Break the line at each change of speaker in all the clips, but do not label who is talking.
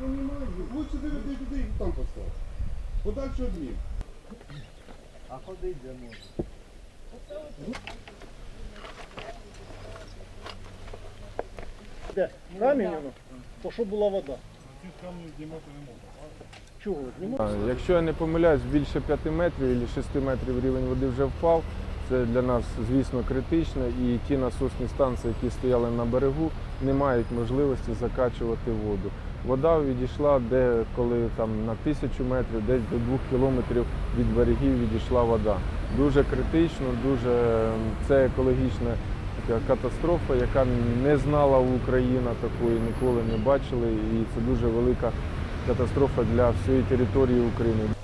Ну, не Ось сюди дивити туди і там поставити. Подальше від.
А ходить де можна.
Де? Камінь воно? То що була вода?
Ці камні знімати не можна.
Чого?
Якщо я не помиляюсь, більше 5 метрів або 6 метрів рівень води вже впав. Це для нас, звісно, критично. І ті насосні станції, які стояли на берегу, не мають можливості закачувати воду. Вода відійшла де коли там на тисячу метрів, десь до двох кілометрів від берегів відійшла вода. Дуже критично, дуже це екологічна така катастрофа, яка не знала Україна такої, ніколи не бачили. І це дуже велика катастрофа для всієї території України.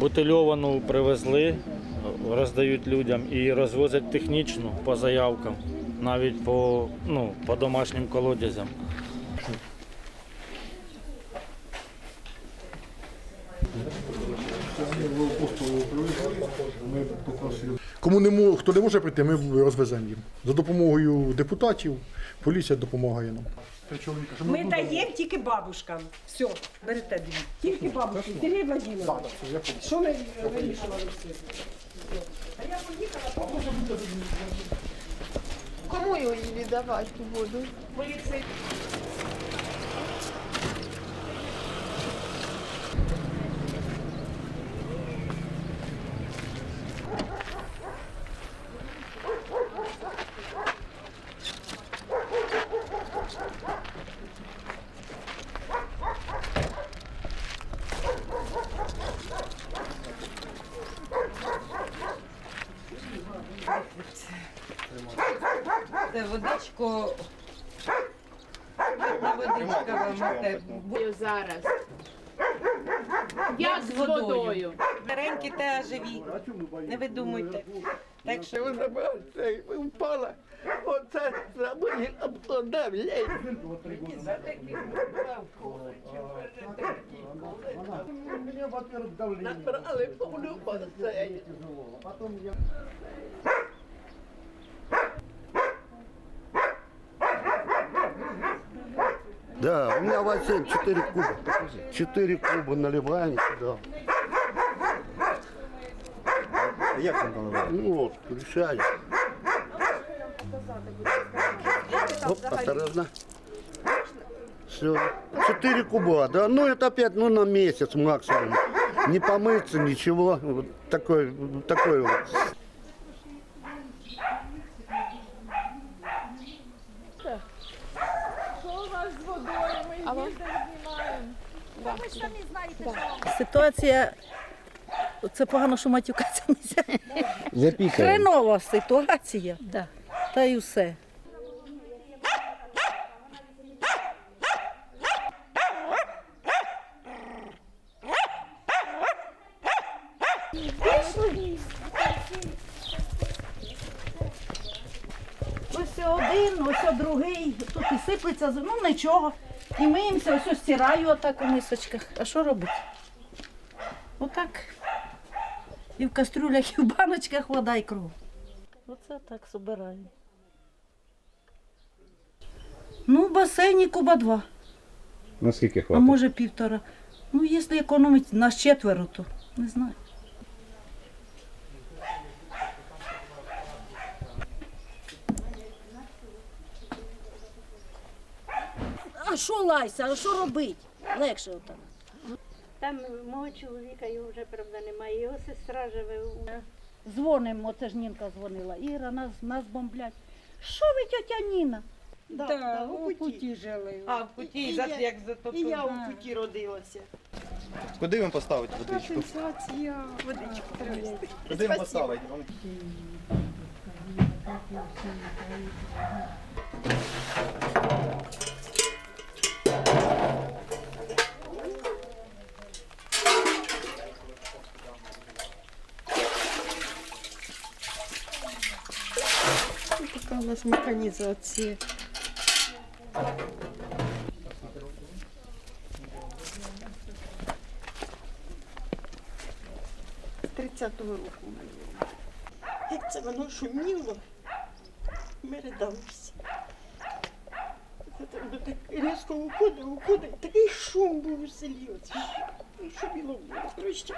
Бутильовану привезли, роздають людям і розвозять технічну по заявкам, навіть по, ну, по домашнім колодязям.
Кому не мо- хто не може прийти, ми розвеземо їм. За допомогою депутатів, поліція допомагає нам.
Ми даємо тільки бабушкам. Все, берете дві. Тільки бабушкам. Сергій Владимирович. Що ми вирішували всі?
Кому її віддавати воду?
Поліцей. Водичку. На водичка вам те.
Зараз. Як з водою?
Старенькі та живі. Не видумуйте. Так що
Вона бачите, впала. Оце забили обкладав. Набрали повну басейн.
Да, у меня бассейн 4 куба. 4 куба наливаем сюда.
Як він там наливає?
Ну вот, решали. Оп, осторожно. Все. 4 куба, да. Ну это опять, ну на месяц максимум. Не помыться, ничего. Вот такой, такой вот.
Ми їздимо, знімаємо.
Ситуація, це погано, що матюкатися не можна.
Запікає.
Хренова ситуація. Та й усе. Ось один, ось другий, тут і сиплеться, ну нічого. І миємося, ось стираю отак у мисочках. А що робити? Отак. І в кастрюлях, і в баночках вода і кров. Оце так собираю. Ну, в басейні куба два,
Наскільки
а
хватить?
може півтора. Ну, якщо економить нас четверо, то не знаю. А що лайся, а що робить? Легше отак.
Там мого чоловіка його вже правда немає. Його сестра живе у
Дзвонимо, оце ж Нінка дзвонила. Іра, нас, нас бомблять. Що ви, тетя Ніна? Да,
да, у путі
жили.
А, в путі, за, як затопили.
І я у
путі родилася.
Куди вам поставити водичку?
Сенсація. Водичку треба.
Куди вам поставити?
Така нас механізація.
30-го року. мабуть. Як це воно шуміло, ми ридалися. Так різко уходить, уходить, такий шум був у селі. Шуміло було. Коротше,